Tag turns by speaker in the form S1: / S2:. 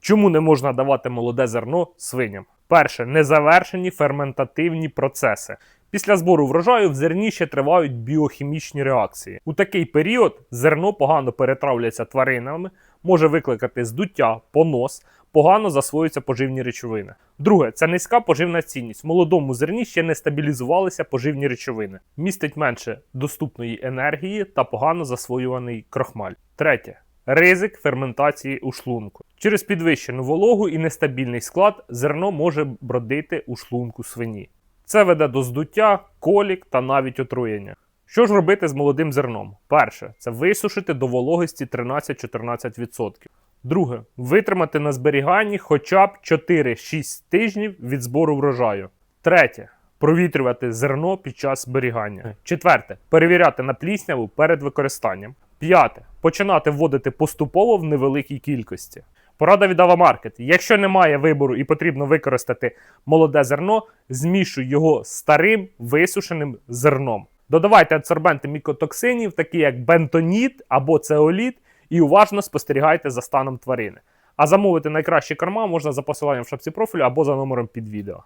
S1: Чому не можна давати молоде зерно свиням? Перше, незавершені ферментативні процеси. Після збору врожаю в зерні ще тривають біохімічні реакції. У такий період зерно погано перетравляється тваринами, може викликати здуття, понос, погано засвоюються поживні речовини. Друге, це низька поживна цінність. В молодому зерні ще не стабілізувалися поживні речовини, містить менше доступної енергії та погано засвоюваний крохмаль. Третє. Ризик ферментації у шлунку. Через підвищену вологу і нестабільний склад зерно може бродити у шлунку свині. Це веде до здуття, колік та навіть отруєння. Що ж робити з молодим зерном? Перше це висушити до вологості 13-14%. Друге витримати на зберіганні хоча б 4-6 тижнів від збору врожаю. Третє провітрювати зерно під час зберігання. Четверте перевіряти на плісняву перед використанням. П'яте починати вводити поступово в невеликій кількості. Порада від Авамаркет. Якщо немає вибору і потрібно використати молоде зерно, змішуй його з старим висушеним зерном. Додавайте адсорбенти мікотоксинів, такі як бентоніт або цеоліт, і уважно спостерігайте за станом тварини. А замовити найкращі корма можна за посиланням в шапці профілю або за номером під відео.